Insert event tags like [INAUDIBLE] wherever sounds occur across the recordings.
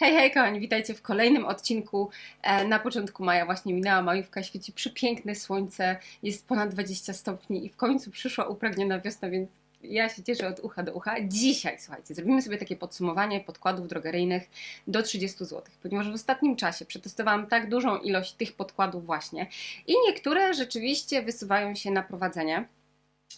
Hej, hej, kochani, witajcie w kolejnym odcinku. E, Na początku maja właśnie minęła majówka, świeci przepiękne słońce, jest ponad 20 stopni i w końcu przyszła upragniona wiosna, więc ja się cieszę od ucha do ucha. Dzisiaj, słuchajcie, zrobimy sobie takie podsumowanie podkładów drogeryjnych do 30 zł, ponieważ w ostatnim czasie przetestowałam tak dużą ilość tych podkładów właśnie i niektóre rzeczywiście wysuwają się na prowadzenie.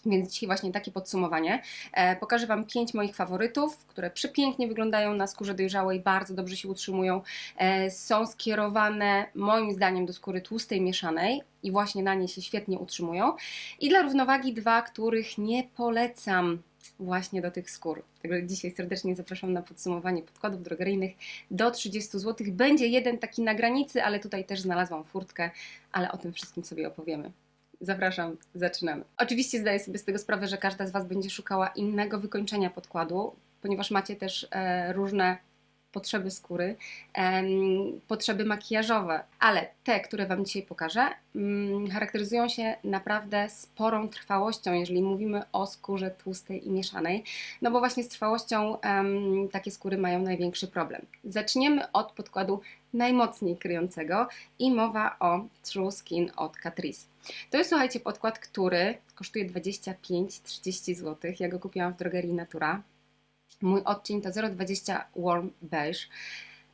Więc dzisiaj właśnie takie podsumowanie. E, pokażę Wam pięć moich faworytów, które przepięknie wyglądają na skórze dojrzałej, bardzo dobrze się utrzymują. E, są skierowane moim zdaniem do skóry tłustej mieszanej i właśnie na nie się świetnie utrzymują. I dla równowagi dwa, których nie polecam właśnie do tych skór. Także dzisiaj serdecznie zapraszam na podsumowanie podkładów drogeryjnych do 30 zł. Będzie jeden taki na granicy, ale tutaj też znalazłam furtkę, ale o tym wszystkim sobie opowiemy. Zapraszam, zaczynamy. Oczywiście zdaję sobie z tego sprawę, że każda z Was będzie szukała innego wykończenia podkładu, ponieważ macie też e, różne potrzeby skóry, potrzeby makijażowe, ale te, które Wam dzisiaj pokażę, mm, charakteryzują się naprawdę sporą trwałością, jeżeli mówimy o skórze tłustej i mieszanej, no bo właśnie z trwałością takie skóry mają największy problem. Zaczniemy od podkładu najmocniej kryjącego i mowa o True Skin od Catrice. To jest, słuchajcie, podkład, który kosztuje 25-30 zł. Ja go kupiłam w drogerii Natura. Mój odcień to 0,20 Warm Beige.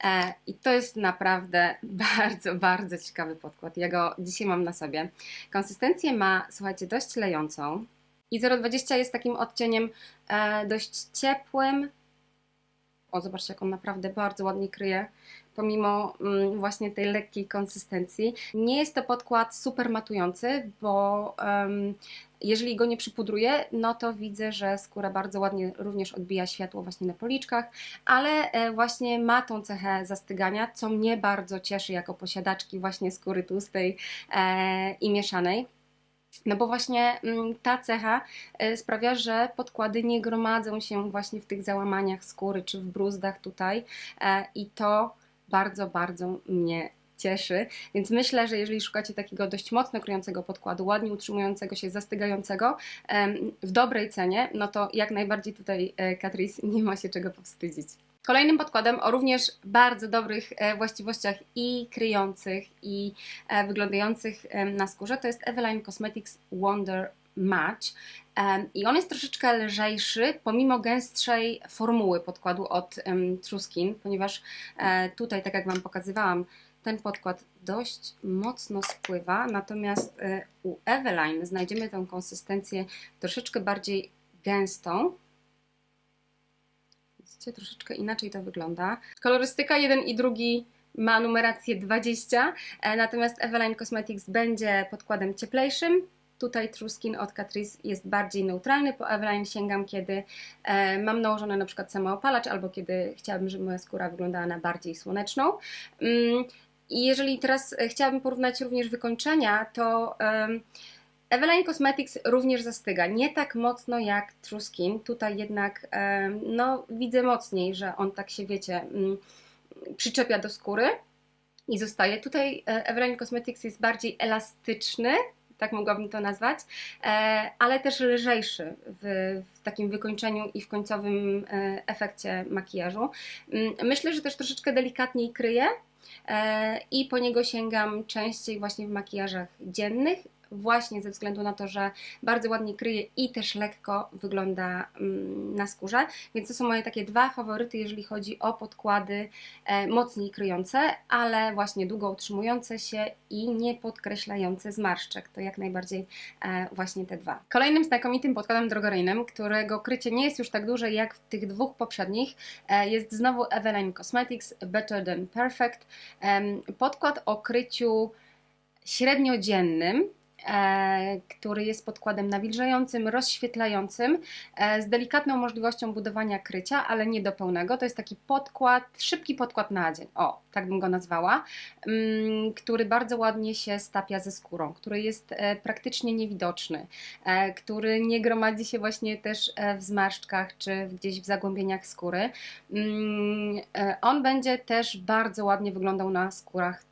E, I to jest naprawdę [LAUGHS] bardzo, bardzo ciekawy podkład. Ja go dzisiaj mam na sobie. Konsystencję ma, słuchajcie, dość lejącą. I 0,20 jest takim odcieniem e, dość ciepłym. O, zobaczcie, jak on naprawdę bardzo ładnie kryje, pomimo mm, właśnie tej lekkiej konsystencji. Nie jest to podkład super matujący, bo jeżeli go nie przypudruję, no to widzę, że skóra bardzo ładnie również odbija światło właśnie na policzkach, ale e, właśnie ma tą cechę zastygania, co mnie bardzo cieszy jako posiadaczki właśnie skóry tłustej e, i mieszanej. No bo właśnie mm, ta cecha e, sprawia, że podkłady nie gromadzą się właśnie w tych załamaniach skóry czy w bruzdach tutaj i to bardzo, bardzo mnie cieszy. Więc myślę, że jeżeli szukacie takiego dość mocno kryjącego podkładu, ładnie utrzymującego się, zastygającego w dobrej cenie, no to jak najbardziej tutaj e, Catrice [LAUGHS] nie ma się czego powstydzić. Kolejnym podkładem o również bardzo dobrych e, właściwościach i kryjących, i e, wyglądających na skórze to jest Eveline Cosmetics Wonder I on jest troszeczkę lżejszy, pomimo gęstszej formuły podkładu od em, True Skin, ponieważ e, tutaj, tak jak Wam pokazywałam, ten podkład dość mocno spływa, natomiast e, u Eveline znajdziemy tę konsystencję troszeczkę bardziej gęstą. Widzicie, troszeczkę inaczej to wygląda. Kolorystyka 1 i drugi ma numerację 20, e, natomiast Eveline Cosmetics będzie podkładem cieplejszym. Tutaj True Skin od Catrice jest bardziej neutralny, po Eveline sięgam, kiedy e, mam nałożony na przykład samoopalacz albo kiedy chciałabym, żeby moja skóra wyglądała na bardziej słoneczną. Mm, I jeżeli teraz e, chciałabym porównać również wykończenia, to em, Eveline Cosmetics również zastyga. Nie tak mocno jak True Skin. Tutaj jednak no, widzę mocniej, że on tak się, wiecie, mm, przyczepia do skóry i zostaje. Tutaj e, Eveline Cosmetics jest bardziej elastyczny, tak mogłabym to nazwać, e, ale też lżejszy w, w takim wykończeniu i w końcowym e, efekcie makijażu. Mm, Myślę, że też troszeczkę delikatniej kryje i po niego sięgam częściej właśnie w makijażach dziennych, właśnie ze względu na to, że bardzo ładnie kryje i też lekko wygląda mm, na skórze, więc to są moje takie dwa faworyty, jeżeli chodzi o podkłady e, mocniej kryjące, ale właśnie długo utrzymujące się i nie podkreślające zmarszczek. To jak najbardziej e, właśnie te dwa. Kolejnym znakomitym podkładem drogeryjnym, którego krycie nie jest już tak duże jak w tych dwóch poprzednich, e, jest znowu Eveline Cosmetics Better Than Perfect. Podkład o kryciu średniodziennym, który jest podkładem nawilżającym, rozświetlającym, e, z delikatną możliwością budowania krycia, ale nie do pełnego. To jest taki podkład, szybki podkład na dzień, o, tak bym go nazwała, mm, który bardzo ładnie się stapia ze skórą, który jest e, praktycznie niewidoczny, e, który nie gromadzi się właśnie też e, w zmarszczkach czy gdzieś w zagłębieniach skóry. Mm, e, On będzie też bardzo ładnie wyglądał na skórach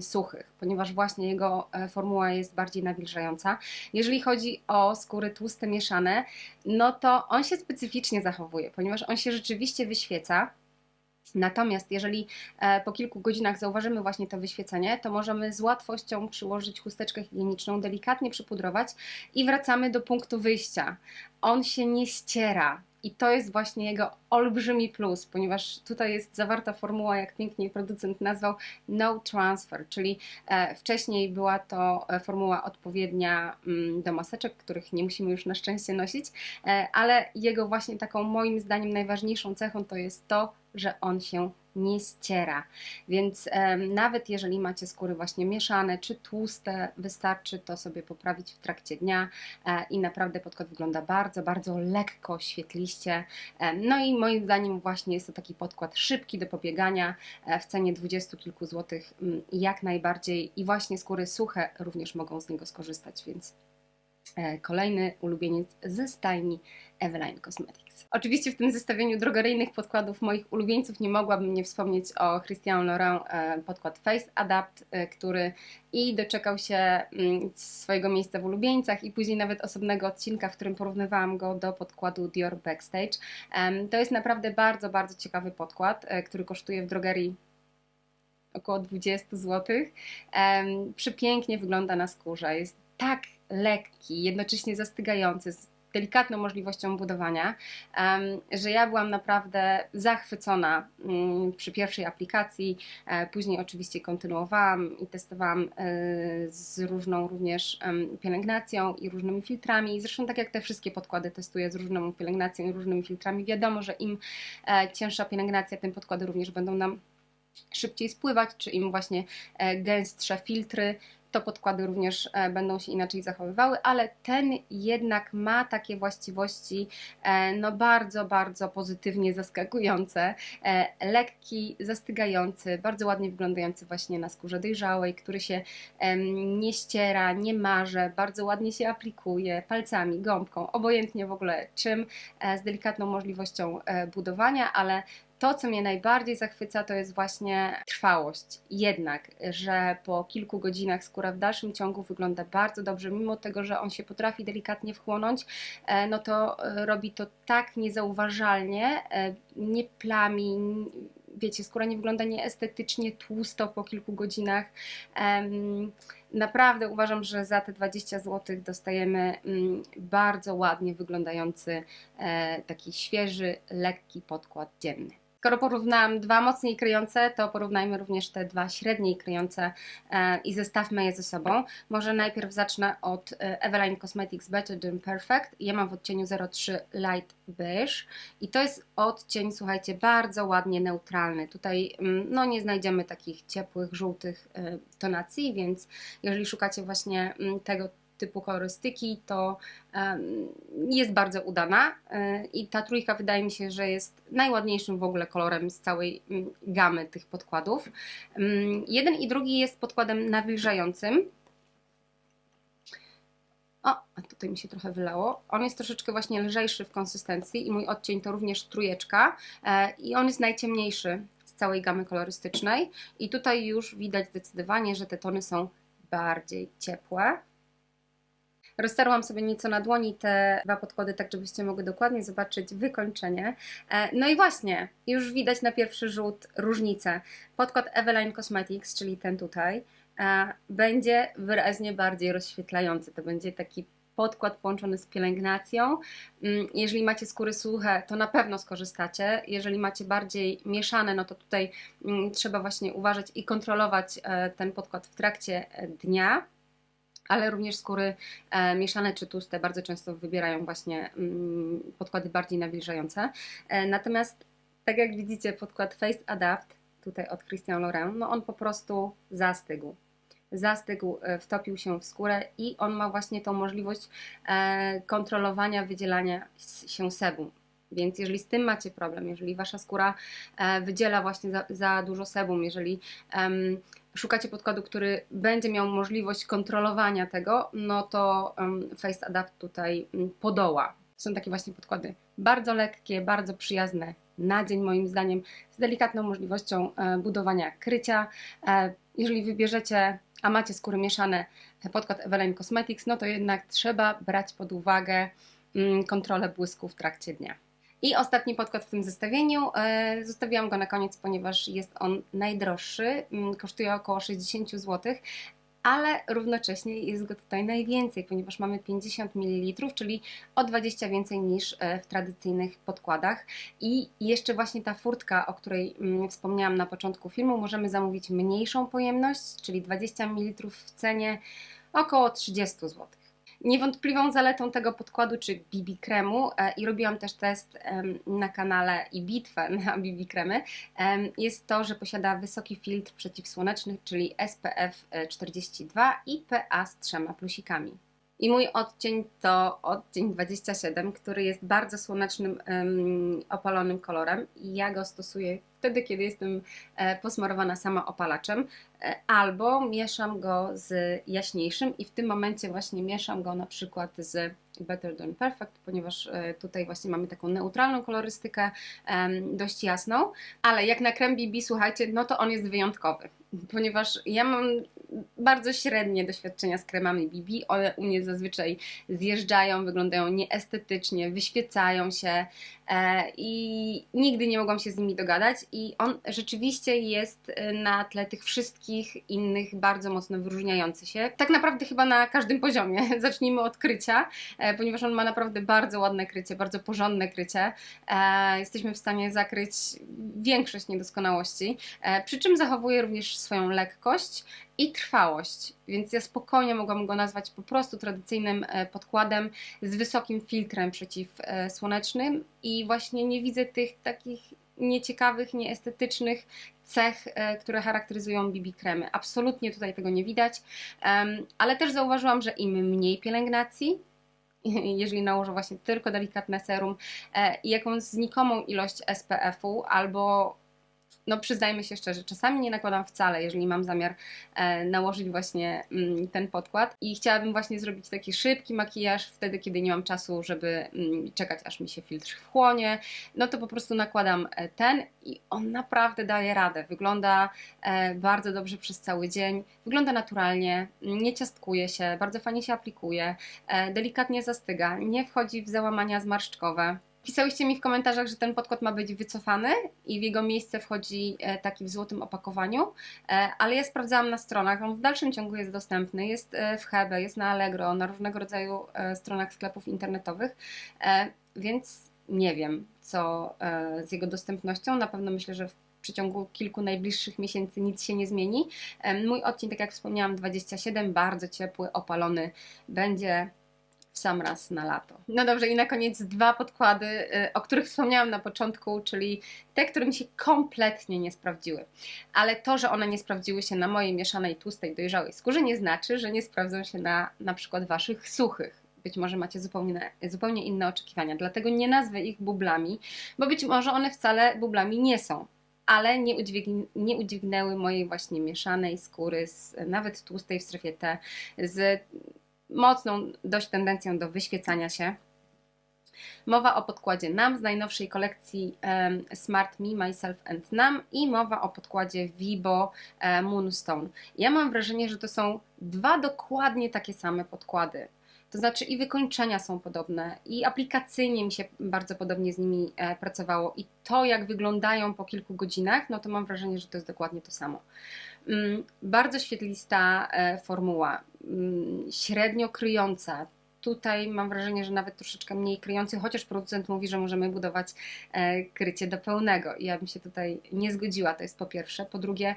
suchych, ponieważ właśnie jego e, formuła jest bardziej nawilżająca. Jeżeli chodzi o skóry tłuste mieszane, no to on się specyficznie zachowuje, ponieważ on się rzeczywiście wyświeca. Natomiast jeżeli e, po kilku godzinach zauważymy właśnie to wyświecenie, to możemy z łatwością przyłożyć chusteczkę higieniczną, delikatnie przypudrować i wracamy do punktu wyjścia. On się nie ściera. I to jest właśnie jego olbrzymi plus, ponieważ tutaj jest zawarta formuła, jak pięknie producent nazwał, no transfer, czyli e, wcześniej była to e, formuła odpowiednia mm, do maseczek, których nie musimy już na szczęście nosić, e, ale jego właśnie taką moim zdaniem najważniejszą cechą to jest to, że on się nie ściera. Więc nawet jeżeli macie skóry właśnie mieszane czy tłuste, wystarczy to sobie poprawić w trakcie dnia e, i naprawdę podkład wygląda bardzo, bardzo lekko, świetliście. E, no i moim zdaniem właśnie jest to taki podkład szybki do pobiegania e, w cenie dwudziestu kilku złotych m, jak najbardziej i właśnie skóry suche również mogą z niego skorzystać, więc kolejny ulubieniec ze stajni Eveline Cosmetics. Oczywiście w tym zestawieniu drogeryjnych podkładów moich ulubieńców nie mogłabym nie wspomnieć o Christian Laurent e, podkład Face Adapt, e, który i doczekał się mm, swojego miejsca w ulubieńcach i później nawet osobnego odcinka, w którym porównywałam go do podkładu Dior Backstage. To jest naprawdę bardzo, bardzo ciekawy podkład, e, który kosztuje w drogerii około 20 zł. Przepięknie wygląda na skórze, jest tak lekki, jednocześnie zastygający, delikatną możliwością budowania, że ja byłam naprawdę zachwycona mm, przy pierwszej aplikacji. E, później oczywiście kontynuowałam i testowałam e, z różną również pielęgnacją i różnymi filtrami. Zresztą tak jak te wszystkie podkłady testuję z różną pielęgnacją i różnymi filtrami. Wiadomo, że im e, cięższa pielęgnacja, tym podkłady również będą nam szybciej spływać, czy im właśnie gęstsze filtry, to podkłady również e, będą się inaczej zachowywały, ale ten jednak ma takie właściwości e, no bardzo, bardzo pozytywnie zaskakujące. E, lekki, zastygający, bardzo ładnie wyglądający właśnie na skórze dojrzałej, który się nie ściera, nie marze, bardzo ładnie się aplikuje palcami, gąbką, obojętnie w ogóle czym, z delikatną możliwością budowania, ale to, co mnie najbardziej zachwyca, to jest właśnie trwałość. Jednak, że po kilku godzinach skóra w dalszym ciągu wygląda bardzo dobrze, mimo tego, że on się potrafi delikatnie wchłonąć, e, no to e, robi to tak niezauważalnie, e, nie plami, wiecie, skóra nie wygląda nieestetycznie tłusto po kilku godzinach. Naprawdę uważam, że za te 20 zł dostajemy mm, bardzo ładnie wyglądający taki świeży, lekki podkład dzienny. Skoro porównałam dwa mocniej kryjące, to porównajmy również te dwa średniej kryjące e, i zestawmy je ze sobą. Może najpierw zacznę od e, Eveline Cosmetics Better Than Perfect. Ja mam w odcieniu 03 Light Beige i to jest odcień, słuchajcie, bardzo ładnie neutralny. Tutaj mm, no, nie znajdziemy takich ciepłych, żółtych e, tonacji, więc jeżeli szukacie właśnie mm, tego typu kolorystyki, to jest bardzo udana e, i ta trójka wydaje mi się, że jest najładniejszym w ogóle kolorem z całej mm, gamy tych podkładów. Jeden i drugi jest podkładem nawilżającym. O, a tutaj mi się trochę wylało. On jest troszeczkę właśnie lżejszy w konsystencji i mój odcień to również trójeczka e, i on jest najciemniejszy z całej gamy kolorystycznej i tutaj już widać zdecydowanie, że te tony są bardziej ciepłe. Roztarłam sobie nieco na dłoni te dwa podkłady, tak żebyście mogli dokładnie zobaczyć wykończenie. E, no i właśnie, już widać na pierwszy rzut różnicę. Podkład Eveline Cosmetics, czyli ten tutaj, e, będzie wyraźnie bardziej rozświetlający. To będzie taki podkład połączony z pielęgnacją. Mm, jeżeli macie skóry suche, to na pewno skorzystacie. Jeżeli macie bardziej mieszane, no to tutaj mm, trzeba właśnie uważać i kontrolować e, ten podkład w trakcie dnia ale również skóry e, mieszane czy tłuste bardzo często wybierają właśnie mm, podkłady bardziej nawilżające. E, natomiast tak jak widzicie podkład Face Adapt tutaj od Christian Laurent, no on po prostu zastygł. Zastygł, e, wtopił się w skórę i on ma właśnie tą możliwość kontrolowania wydzielania się sebum. Więc jeżeli z tym macie problem, jeżeli wasza skóra wydziela właśnie za, za dużo sebum, jeżeli szukacie podkładu, który będzie miał możliwość kontrolowania tego, no to Face Adapt tutaj um, podoła. Są takie właśnie podkłady bardzo lekkie, bardzo przyjazne na dzień moim zdaniem, z delikatną możliwością e, budowania krycia. E, jeżeli wybierzecie, a macie skóry mieszane, podkład Eveline Cosmetics, no to jednak trzeba brać pod uwagę mm, kontrolę błysku w trakcie dnia. I ostatni podkład w tym zestawieniu. E, zostawiłam go na koniec, ponieważ jest on najdroższy. Mm, kosztuje około 60 zł, ale równocześnie jest go tutaj najwięcej, ponieważ mamy 50 ml, czyli o 20 więcej niż e, w tradycyjnych podkładach. I jeszcze właśnie ta furtka, o której mm, wspomniałam na początku filmu, możemy zamówić mniejszą pojemność, czyli 20 ml w cenie około 30 zł. Niewątpliwą zaletą tego podkładu czy BB kremu e, i robiłam też test na kanale i bitwę na [LAUGHS] BB kremy jest to, że posiada wysoki filtr przeciwsłoneczny, czyli SPF 42 i PA z trzema plusikami. I mój odcień to odcień 27, który jest bardzo słonecznym, opalonym kolorem i ja go stosuję wtedy, kiedy jestem e, posmarowana sama opalaczem, e, albo mieszam go z jaśniejszym i w tym momencie właśnie mieszam go na przykład z Better Than Perfect, ponieważ e, tutaj właśnie mamy taką neutralną kolorystykę, dość jasną, ale jak na krem BB, słuchajcie, no to on jest wyjątkowy, ponieważ ja mam bardzo średnie doświadczenia z kremami BB, one u mnie zazwyczaj zjeżdżają, wyglądają nieestetycznie, wyświecają się i nigdy nie mogłam się z nimi dogadać i on rzeczywiście jest y, na tle tych wszystkich innych bardzo mocno wyróżniający się. Tak naprawdę chyba na każdym poziomie. [LAUGHS] Zacznijmy od krycia, e, ponieważ on ma naprawdę bardzo ładne krycie, bardzo porządne krycie. E, jesteśmy w stanie zakryć większość niedoskonałości, e, przy czym zachowuje również swoją lekkość i trwałość, więc ja spokojnie mogłam go nazwać po prostu tradycyjnym podkładem z wysokim filtrem przeciwsłonecznym i właśnie nie widzę tych takich nieciekawych, nieestetycznych cech, e, które charakteryzują BB kremy. Absolutnie tutaj tego nie widać, ale też zauważyłam, że im mniej pielęgnacji, [LAUGHS] jeżeli nałożę właśnie tylko delikatne serum e, i jakąś znikomą ilość SPF-u albo no przyznajmy się szczerze, czasami nie nakładam wcale, jeżeli mam zamiar e, nałożyć właśnie mm, ten podkład i chciałabym właśnie zrobić taki szybki makijaż wtedy, kiedy nie mam czasu, żeby mm, czekać aż mi się filtr wchłonie, no to po prostu nakładam e, ten i on naprawdę daje radę. Wygląda e, bardzo dobrze przez cały dzień, wygląda naturalnie, nie ciastkuje się, bardzo fajnie się aplikuje, delikatnie zastyga, nie wchodzi w załamania zmarszczkowe. Pisałyście mi w komentarzach, że ten podkład ma być wycofany i w jego miejsce wchodzi e, taki w złotym opakowaniu, e, ale ja sprawdzałam na stronach, on w dalszym ciągu jest dostępny, jest e, w Hebe, jest na Allegro, na różnego rodzaju stronach sklepów internetowych, więc nie wiem co z jego dostępnością, na pewno myślę, że w przeciągu kilku najbliższych miesięcy nic się nie zmieni. Mój odcinek, tak jak wspomniałam, 27, bardzo ciepły, opalony, będzie sam raz na lato. No dobrze, i na koniec dwa podkłady, y, o których wspomniałam na początku, czyli te, które mi się kompletnie nie sprawdziły. Ale to, że one nie sprawdziły się na mojej mieszanej, tłustej, dojrzałej skórze, nie znaczy, że nie sprawdzą się na na przykład Waszych suchych być może macie zupełnie, zupełnie inne oczekiwania. Dlatego nie nazwę ich bublami, bo być może one wcale bublami nie są. Ale nie, udźwign nie udźwignęły mojej właśnie mieszanej skóry, z, nawet tłustej w strefie T, z mocną dość tendencją do wyświecania się. Mowa o podkładzie NAM z najnowszej kolekcji Smart Me, Myself and NAM i mowa o podkładzie Vibo um, Moonstone. Ja mam wrażenie, że to są dwa dokładnie takie same podkłady. To znaczy i wykończenia są podobne, i aplikacyjnie mi się bardzo podobnie z nimi e, pracowało, i to jak wyglądają po kilku godzinach, no to mam wrażenie, że to jest dokładnie to samo. Mm, bardzo świetlista e, formuła, mm, średnio kryjąca. Tutaj mam wrażenie, że nawet troszeczkę mniej kryjący, chociaż producent mówi, że możemy budować e, krycie do pełnego. Ja bym się tutaj nie zgodziła, to jest po pierwsze. Po drugie,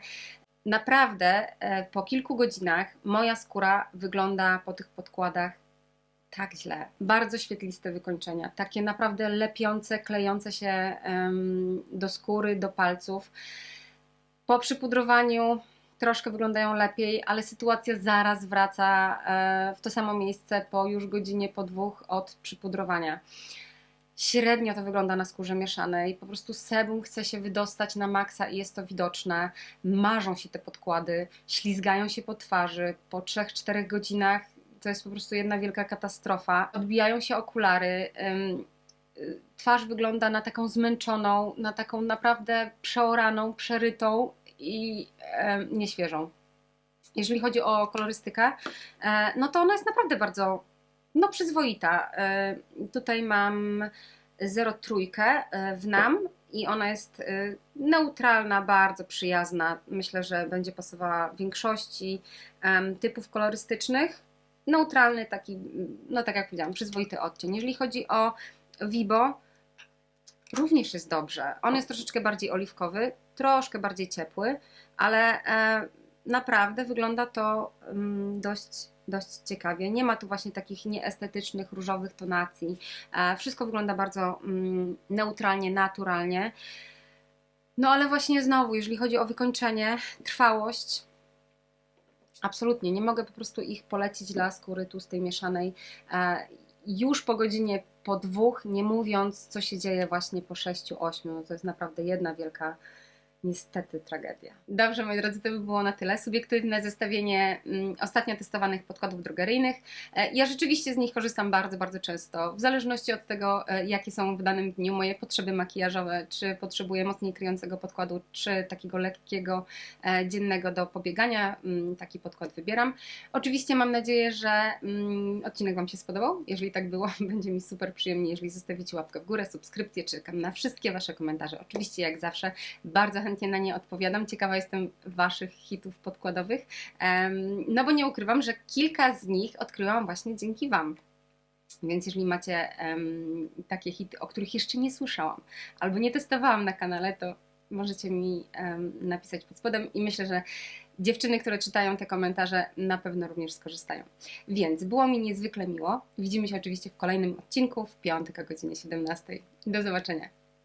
naprawdę po kilku godzinach moja skóra wygląda po tych podkładach tak źle. Bardzo świetliste wykończenia, takie naprawdę lepiące, klejące się do skóry, do palców. Po przypudrowaniu troszkę wyglądają lepiej, ale sytuacja zaraz wraca e, w to samo miejsce po już godzinie, po dwóch od przypudrowania. Średnio to wygląda na skórze mieszanej. Po prostu sebum chce się wydostać na maksa i jest to widoczne. Marzą się te podkłady, ślizgają się po twarzy. Po 3-4 godzinach to jest po prostu jedna wielka katastrofa. Odbijają się okulary. Twarz wygląda na taką zmęczoną, na taką naprawdę przeoraną, przerytą i nieświeżą. Jeżeli chodzi o kolorystykę, e, no to ona jest naprawdę bardzo no, przyzwoita. E, tutaj mam 03 e, w NAM i ona jest e, neutralna, bardzo przyjazna. Myślę, że będzie pasowała większości typów kolorystycznych. Neutralny, taki, no tak jak powiedziałam, przyzwoity odcień. Jeżeli chodzi o Vibo, również jest dobrze. On jest troszeczkę bardziej oliwkowy, troszkę bardziej ciepły, ale e, naprawdę wygląda to mm, dość, dość ciekawie. Nie ma tu właśnie takich nieestetycznych, różowych tonacji. E, wszystko wygląda bardzo mm, neutralnie, naturalnie. No ale właśnie znowu, jeżeli chodzi o wykończenie, trwałość, absolutnie nie mogę po prostu ich polecić dla skóry tłustej mieszanej e, już po godzinie po dwóch, nie mówiąc co się dzieje właśnie po sześciu, ośmiu. No to jest naprawdę jedna wielka niestety tragedia. Dobrze, moi drodzy, to by było na tyle. Subiektywne zestawienie mm, ostatnio testowanych podkładów drogeryjnych. E, Ja rzeczywiście z nich korzystam bardzo, bardzo często. W zależności od tego, e, jakie są w danym dniu moje potrzeby makijażowe, czy potrzebuję mocniej kryjącego podkładu, czy takiego lekkiego, e, dziennego do pobiegania, mm, taki podkład wybieram. Oczywiście mam nadzieję, że mm, odcinek Wam się spodobał. Jeżeli tak było, [LAUGHS] będzie mi super przyjemnie, jeżeli zostawicie łapkę w górę, subskrypcję, czekam na wszystkie Wasze komentarze. Oczywiście, jak zawsze, bardzo chętnie na nie odpowiadam. Ciekawa jestem Waszych hitów podkładowych, no bo nie ukrywam, że kilka z nich odkryłam właśnie dzięki Wam. Więc jeżeli macie takie hity, o których jeszcze nie słyszałam, albo nie testowałam na kanale, to możecie mi napisać pod spodem i myślę, że dziewczyny, które czytają te komentarze, na pewno również skorzystają. Więc było mi niezwykle miło. Widzimy się oczywiście w kolejnym odcinku w piątek o godzinie 17. Do zobaczenia.